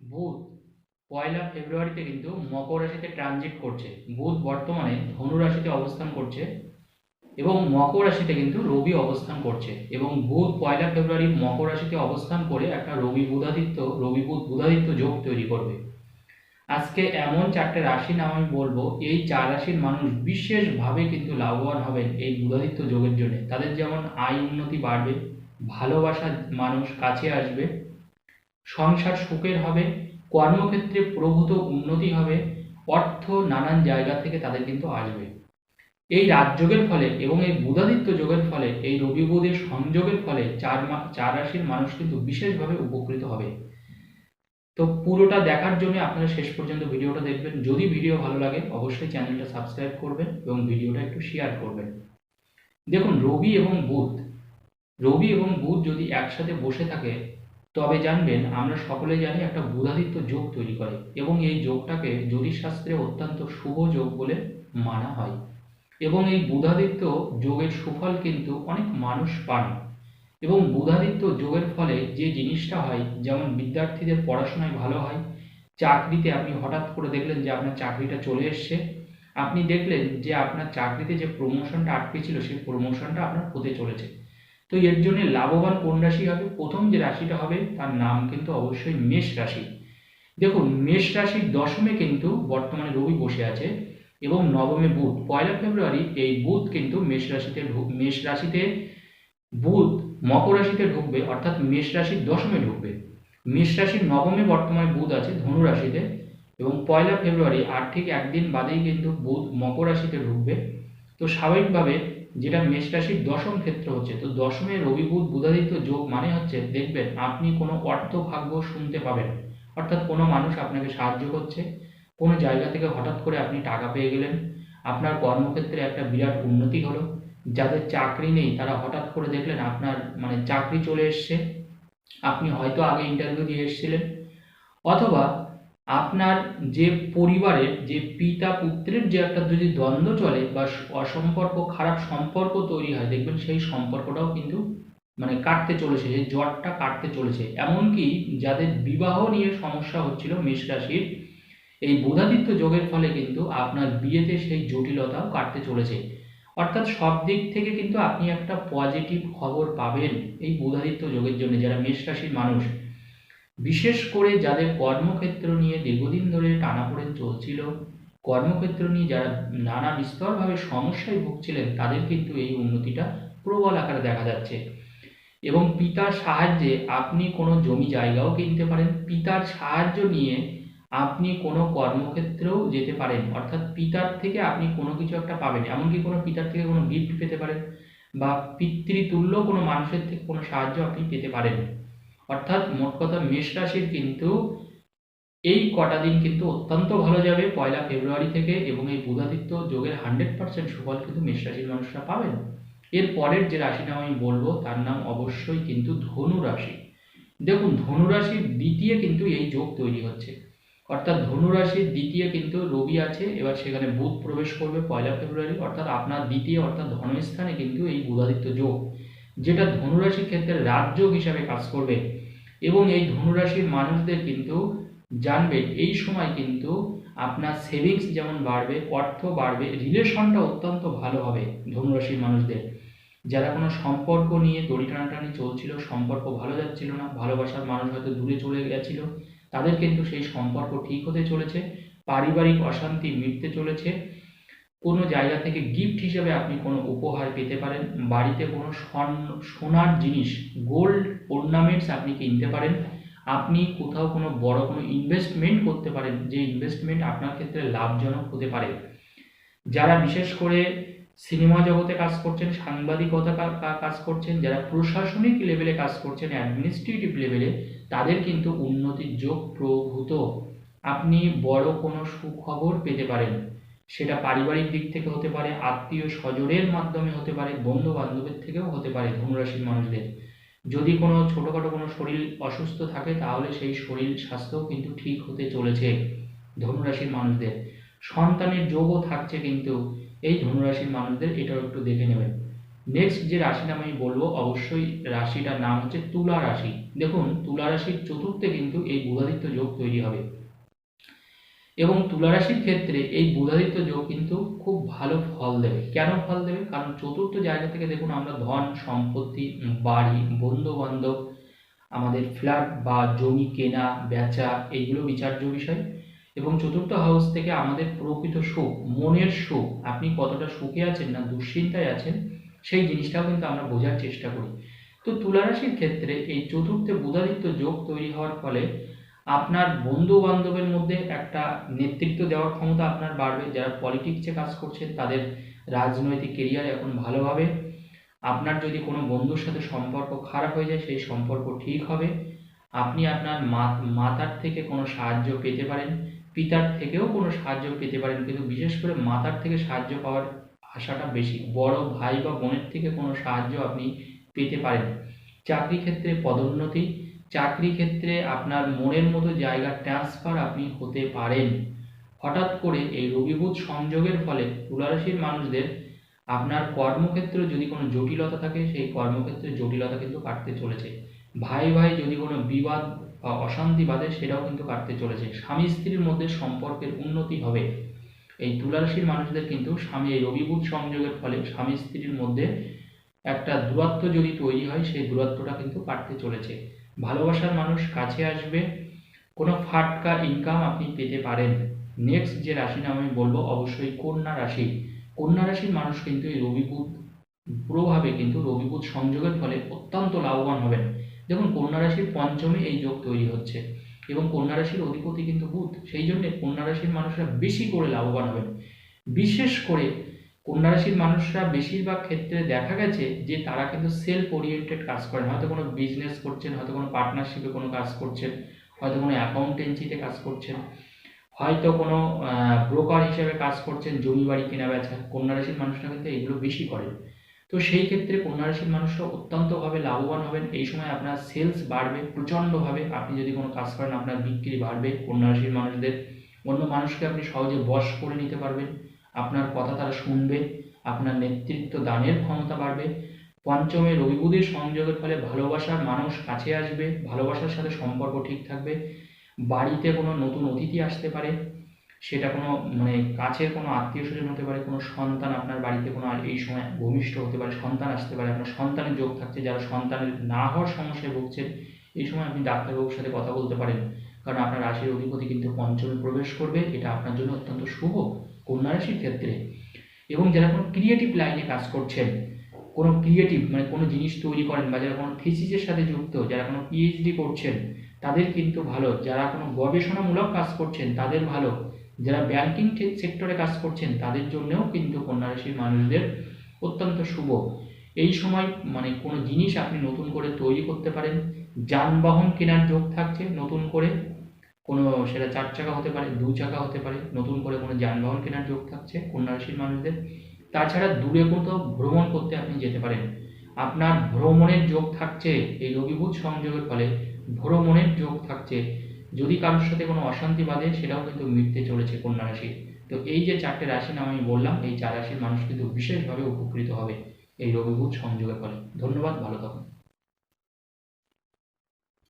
বুধ, পয়লা ফেব্রুয়ারিতে কিন্তু মকর রাশিতে ট্রানজিট করছে। বুধ বর্তমানে ধনু রাশিতে অবস্থান করছে এবং মকর রাশিতে কিন্তু রবি অবস্থান করছে এবং বুধ পয়লা ফেব্রুয়ারি মকর রাশিতে অবস্থান করে একটা রবি বুধাদিত্য, রবি বুধ বুধাদিত্য যোগ তৈরি করবে। আজকে এমন চারটে রাশি নাম আমি বলব। এই চার রাশির মানুষ বিশেষভাবে কিন্তু লাভবান হবেন এই বুধাদিত্য যোগের জন্য। তাদের যেমন আয় উন্নতি বাড়বে ভালোবাসা মানুষ কাছে আসবে সংসার সুখের হবে, কর্মক্ষেত্রে প্রভূত উন্নতি হবে, অর্থ নানান জায়গা থেকে তাদের কিন্তু আসবে। এই রাজযোগের ফলে এবং এই বুধাদিত্য যোগের ফলে, এই রবি বুধের সংযোগের ফলে চার মা, চার রাশির মানুষ কিন্তু বিশেষভাবে উপকৃত হবে। তো পুরোটা দেখার জন্য আপনারা শেষ পর্যন্ত ভিডিওটা দেখবেন। যদি ভিডিও ভালো লাগে, অবশ্যই চ্যানেলটা সাবস্ক্রাইব করবেন এবং ভিডিওটা একটু শেয়ার করবেন। দেখুন, রবি এবং বুধ, রবি এবং বুধ যদি একসাথে বসে থাকে তবে জানবেন, আমরা সকলে জানি একটা বুধাদিত্য যোগ তৈরি করে এবং এই যোগটাকে জ্যোতিষশাস্ত্রে অত্যন্ত শুভ যোগ বলে মানা হয়। এবং এই বুধাদিত্য যোগের সুফল কিন্তু অনেক মানুষ পান। এবং বুধাদিত্য যোগের ফলে যে জিনিসটা হয়, যেমন বিদ্যার্থীদের পড়াশোনায় ভালো হয়, চাকরিতে আপনি হঠাৎ করে দেখলেন যে আপনার চাকরিটা চলে এসছে, আপনি দেখলেন যে আপনার চাকরিতে যে প্রমোশনটা আটকে ছিল, সেই প্রমোশনটা আপনার হতে চলেছে। তো এর জন্য লাভবান কোন রাশি হবে? প্রথম যে রাশিটা হবে, তার নাম কিন্তু অবশ্যই মেষ রাশি। দেখুন, মেষ রাশির দশমে কিন্তু বর্তমানে রবি বসে আছে এবং নবমে বুধ। পয়লা ফেব্রুয়ারি এই বুধ কিন্তু মেষ রাশিতে মেষ রাশিতে বুধ মকর রাশিতে ঢুকবে, অর্থাৎ মেষ রাশির দশমে ঢুকবে। মেষ রাশির নবমে বর্তমানে বুধ আছে ধনু রাশিতে এবং পয়লা ফেব্রুয়ারি আর ঠিক একদিন বাদেই কিন্তু বুধ মকর রাশিতে ঢুকবে। তো স্বাভাবিকভাবে যেটা মেষ রাশির দশম ক্ষেত্র হচ্ছে। তো দশমে রবি বুধ বুধাদিত্য যোগ মানে হচ্ছে, দেখবেন আপনি কোনো অর্থ ভাগ্য শুনতে পাবেন অর্থাৎ কোনো মানুষ আপনাকে সাহায্য করছে। কোনো জায়গা থেকে হঠাৎ করে আপনি টাকা পেয়ে গেলেন। আপনার কর্মক্ষেত্রে একটা বিরাট উন্নতি হলো। যাদের চাকরি নেই, তারা হঠাৎ করে দেখলেন আপনার মানে চাকরি চলে এসছে। আপনি হয়তো আগে ইন্টারভিউ দিয়ে এসেছিলেন। অথবা আপনার যে পরিবারের যে পিতা পুত্রের যে একটা যদি দ্বন্দ্ব চলে বা অসম্পর্ক, খারাপ সম্পর্ক তৈরি হয়, দেখবেন সেই সম্পর্কটাও কিন্তু মানে কাটতে চলেছে, সেই জটটা কাটতে চলেছে। এমনকি যাদের বিবাহ নিয়ে সমস্যা হচ্ছিল মেষ রাশির, এই বুধাদিত্য যোগের ফলে কিন্তু আপনার বিয়েতে সেই জটিলতাও কাটতে চলেছে। অর্থাৎ সব দিক থেকে কিন্তু আপনি একটা পজিটিভ খবর পাবেন এই বুধাদিত্য যোগের জন্য, যারা মেষ রাশির মানুষ। বিশেষ করে যাদের কর্মক্ষেত্র নিয়ে দীর্ঘদিন ধরে টানাপোড়েন চলছিল, কর্মক্ষেত্র নিয়ে যারা নানা বিস্তরভাবে সমস্যায় ভুগছিলেন, তাদের কিন্তু এই উন্নতিটা প্রবল আকারে দেখা যাচ্ছে। এবং পিতার সাহায্যে আপনি কোনো জমি জায়গাও কিনতে পারেন, পিতার সাহায্য নিয়ে আপনি কোনো কর্মক্ষেত্রেও যেতে পারেন, অর্থাৎ পিতার থেকে আপনি কোনো কিছু একটা পাবেন, এমনকি কোনো পিতার থেকে কোনো গিফট পেতে পারেন, বা পিতৃতুল্য কোনো মানুষের থেকে কোনো সাহায্য আপনি পেতে পারেন। অর্থাৎ মোট কথা মেষ রাশির কিন্তু এই কটা দিন কিন্তু অত্যন্ত ভালো যাবে। পয়লা ফেব্রুয়ারি থেকে এবং এই বুধাদিত্য যোগের হান্ড্রেড পার্সেন্ট সুফল কিন্তু মেষ রাশির মানুষরা পাবেন। এর পরের যে রাশি নাম আমি বলব, তার নাম অবশ্যই কিন্তু ধনু রাশি। দেখুন, ধনু রাশির দ্বিতীয় কিন্তু এই যোগ তৈরি হচ্ছে। অর্থাৎ ধনু রাশির দ্বিতীয় কিন্তু রবি আছে, এবার সেখানে বুধ প্রবেশ করবে পয়লা ফেব্রুয়ারি। অর্থাৎ আপনার দ্বিতীয় অর্থাৎ ধনস্থানে কিন্তু এই বুধাদিত্য যোগ। যেটা ধনুরাশির ক্ষেত্রে রাজযোগ হিসাবে কাজ করবে এবং এই ধনুরাশির মানুষদের কিন্তু জানবেন এই সময় কিন্তু আপনার সেভিংস যেমন বাড়বে, অর্থ বাড়বে রিলেশনটা অত্যন্ত ভালো হবে ধনুরাশির মানুষদের। যারা কোনো সম্পর্ক নিয়ে দড়ি টানাটানি চলছিল, সম্পর্ক ভালো যাচ্ছিল না, ভালোবাসার মানুষ হয়তো দূরে চলে গেছিল, তাদের কিন্তু সেই সম্পর্ক ঠিক হতে চলেছে, পারিবারিক অশান্তি মিটতে চলেছে কোনো জায়গা থেকে গিফট হিসেবে আপনি কোনো উপহার পেতে পারেন, বাড়িতে কোনো সোনার জিনিস গোল্ড অর্নামেন্টস আপনি কিনতে পারেন, আপনি কোথাও কোনো বড় কোনো ইনভেস্টমেন্ট করতে পারেন, যে ইনভেস্টমেন্ট আপনার ক্ষেত্রে লাভজনক হতে পারে। যারা বিশেষ করে সিনেমা জগতে কাজ করছেন, সাংবাদিকতা কাজ করছেন, যারা প্রশাসনিক লেভেলে কাজ করছেন অ্যাডমিনিস্ট্রেটিভ লেভেলে তাদের কিন্তু উন্নতির যোগ প্রভূত। আপনি বড় কোনো সুখবর পেতে পারেন। সেটা পারিবারিক দিক থেকে হতে পারে, আত্মীয় স্বজনের মাধ্যমে হতে পারে বন্ধু বান্ধবের থেকেও হতে পারে ধনুরাশির মানুষদের। যদি কোনো ছোটোখাটো কোনো শরীর অসুস্থ থাকে, তাহলে সেই শরীর স্বাস্থ্যও কিন্তু ঠিক হতে চলেছে ধনুরাশির মানুষদের। সন্তানের যোগও থাকছে কিন্তু এই ধনুরাশির মানুষদের, এটাও একটু দেখে নেবেন। নেক্সট যে রাশিটা আমি বলব, অবশ্যই রাশিটার নাম হচ্ছে তুলা রাশি। দেখুন, তুলা রাশির চতুর্থে কিন্তু এই যোগ যোগ তৈরি হবে। এবং তুলারাশির ক্ষেত্রে এই বুধাদিত্য যোগ কিন্তু খুব ভালো ফল দেবে। কেন ফল দেবে? কারণ চতুর্থ জায়গা থেকে দেখুন আমরা ধন, সম্পত্তি, বাড়ি বন্ধু বান্ধব আমাদের ফ্ল্যাট বা জমি কেনা, বেচা এইগুলো বিচার্য বিষয়। এবং চতুর্থ হাউস থেকে আমাদের প্রকৃত সুখ, মনের সুখ, আপনি কতটা সুখে আছেন না দুশ্চিন্তায় আছেন, সেই জিনিসটাও কিন্তু আমরা বোঝার চেষ্টা করি। তো তুলারাশির ক্ষেত্রে এই চতুর্থে বুধাদিত্য যোগ তৈরি হওয়ার ফলে আপনার বন্ধু বান্ধবের মধ্যে একটা নেতৃত্ব দেওয়ার ক্ষমতা আপনার বাড়বে। যারা পলিটিক্সে কাজ করছেন তাদের রাজনৈতিক কেরিয়ার এখন ভালো হবে। আপনার যদি কোনো বন্ধুর সাথে সম্পর্ক খারাপ হয়ে যায়, সেই সম্পর্ক ঠিক হবে। আপনি আপনার মাতার থেকে কোনো সাহায্য পেতে পারেন। পিতার থেকেও কোনো সাহায্য পেতে পারেন। কিন্তু বিশেষ করে মাতার থেকে সাহায্য পাওয়ার আশাটা বেশি। বড় ভাই বা বোনের থেকে কোনো সাহায্য আপনি পেতে পারেন। চাকরি ক্ষেত্রে পদোন্নতি চাকরি ক্ষেত্রে আপনার মনের মতো জায়গা ট্রান্সফার আপনি হতে পারেন। হঠাৎ করে এই রবিবুধ সংযোগের ফলে তুলারাশির মানুষদের আপনার কর্মক্ষেত্রে যদি কোনো জটিলতা থাকে, সেই কর্মক্ষেত্রে জটিলতা কিন্তু কাটতে চলেছে। ভাই ভাই যদি কোনো বিবাদ বা অশান্তি বাদে সেটাও কিন্তু কাটতে চলেছে। স্বামী স্ত্রীর মধ্যে সম্পর্কের উন্নতি হবে। এই তুলারাশির মানুষদের কিন্তু স্বামী, এই রবিবুধ সংযোগের ফলে স্বামী স্ত্রীর মধ্যে একটা দূরত্ব যদি তৈরি হয়, সেই দূরত্বটা কিন্তু কাটতে চলেছে। ভালোবাসার মানুষ কাছে আসবে, কোনো ফাটকা ইনকাম আপনি পেতে পারেন। নেক্সট যে রাশি নাম আমি বলব, অবশ্যই কন্যা রাশি। কন্যা রাশির মানুষ কিন্তু এই রবিবুধ প্রভাবে কিন্তু রবিবুধ সংযোগের ফলে অত্যন্ত লাভবান হবেন। দেখুন, কন্যা রাশির পঞ্চমে এই যোগ তৈরি হচ্ছে এবং কন্যা রাশির অধিপতি কিন্তু বুধ। সেই জন্য কন্যা রাশির মানুষরা বেশি করে লাভবান হবেন। বিশেষ করে কন্যা রাশির মানুষরা বেশিরভাগ ক্ষেত্রে দেখা গেছে যে তারা কিন্তু সেলফ ওরিয়েন্টেড কাজ করেন। হয়তো কোনো বিজনেস করছেন, হয়তো কোনো পার্টনারশিপে কোনো কাজ করছেন, হয়তো কোনো অ্যাকাউন্টেন্সিতে কাজ করছেন, হয়তো কোনো ব্রোকার হিসেবে কাজ করছেন, জমি বাড়ি কেনা বেচা। কন্যা রাশির মানুষরা কিন্তু এগুলো বেশি করে তো সেই ক্ষেত্রে কন্যা রাশির মানুষরা অত্যন্তভাবে লাভবান হবেন। এই সময় আপনার সেলস বাড়বে, প্রচণ্ডভাবে। আপনি যদি কোনো কাজ করেন, আপনার বিক্রি বাড়বে কন্যা রাশির মানুষদের। অন্য মানুষকে আপনি সহজে বশ করে নিতে পারবেন। আপনার কথা তারা শুনবে, আপনার নেতৃত্ব দানের ক্ষমতা বাড়বে। পঞ্চমে রবিবুধের সংযোগের ফলে ভালোবাসার মানুষ কাছে আসবে, ভালোবাসার সাথে সম্পর্ক ঠিক থাকবে। বাড়িতে কোনো নতুন অতিথি আসতে পারে, সেটা কোনো মানে কাছের কোনো আত্মীয় স্বজন হতে পারে, কোনো সন্তান আপনার বাড়িতে কোনো এই সময় ভূমিষ্ঠ হতে পারে, সন্তান আসতে পারে, আপনার সন্তানের যোগ থাকছে, যারা সন্তানের না হওয়ার সমস্যায় ভুগছেন এই সময় আপনি ডাক্তারবাবুর সাথে কথা বলতে পারেন। কারণ আপনার রাশির অধিপতি কিন্তু পঞ্চমে প্রবেশ করবে, এটা আপনার জন্য অত্যন্ত শুভ। কন্যা রাশির ক্ষেত্রে এবং যারা কোনো ক্রিয়েটিভ লাইনে কাজ করছেন, কোনো ক্রিয়েটিভ মানে কোনো জিনিস তৈরি করেন বা যারা কোনো থিসিসের সাথে যুক্ত, যারা কোনো পিএইচডি করছেন, তাদের কিন্তু ভালো। যারা কোনো গবেষণামূলক কাজ করছেন, তাদের ভালো। যারা ব্যাংকিং সেক্টরে কাজ করছেন, তাদের জন্যও কিন্তু কন্যা রাশির মানুষদের অত্যন্ত শুভ। এই সময় মানে কোনো জিনিস আপনি নতুন করে তৈরি করতে পারেন, যানবাহন কেনার যোগ থাকছে নতুন করে। কোনো সেটা চার চাকা হতে পারে, দু চাকা হতে পারে, নতুন করে কোনো যানবাহন কেনার যোগ থাকছে কন্যা রাশির মানুষদের। তাছাড়া দূরে কোথাও ভ্রমণ করতে আপনি যেতে পারেন। আপনার ভ্রমণের যোগ থাকছে এই রবিভূত সংযোগের ফলে ভ্রমণের যোগ থাকছে। যদি কারোর সাথে কোনো অশান্তি বাঁধে, সেটাও কিন্তু মিটতে চলেছে কন্যা রাশি তো এই যে চারটে রাশি নাম আমি বললাম, এই চার রাশির মানুষ কিন্তু বিশেষভাবে উপকৃত হবে এই রবিভূত সংযোগের ফলে। ধন্যবাদ, ভালো থাকুন।